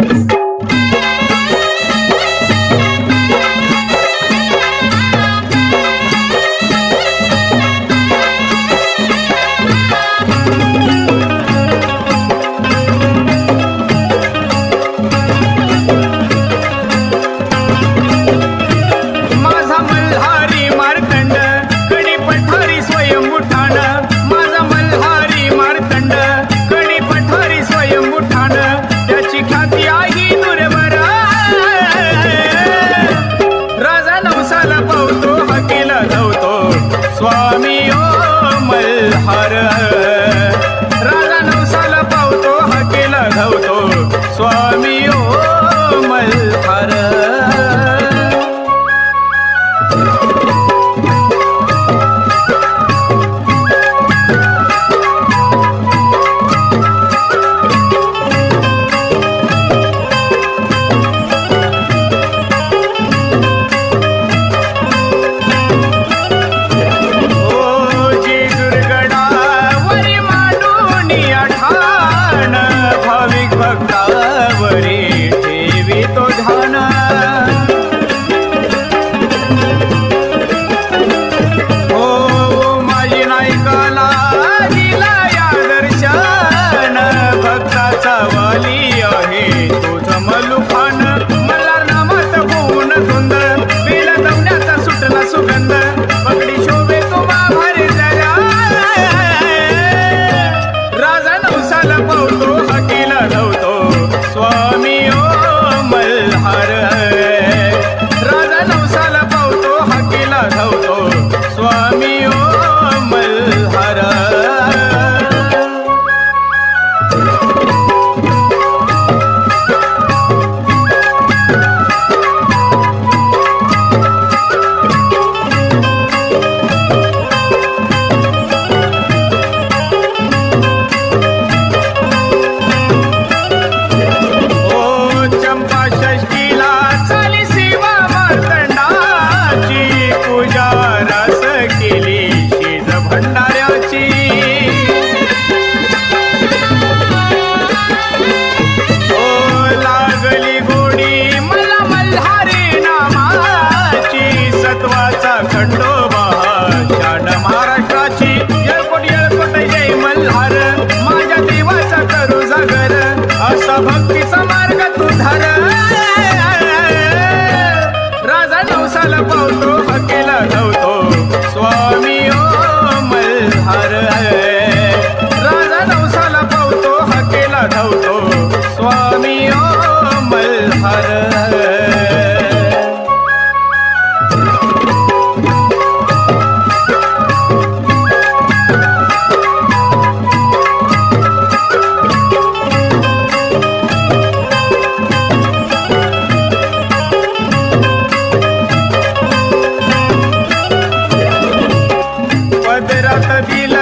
Música 買う買う。Mecca. भक्ति दिल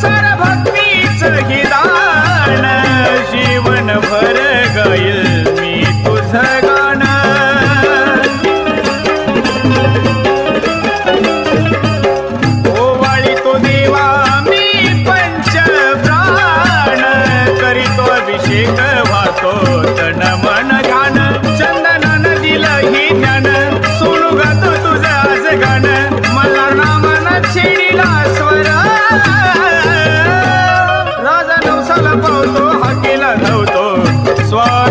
सर भक्तीच हिदान जीवन भर गाईल मी तुझं गाण. ओवाळी तो देवा मी पंच प्राण करीतो अभिषेक ಸ್ವಾಮಿ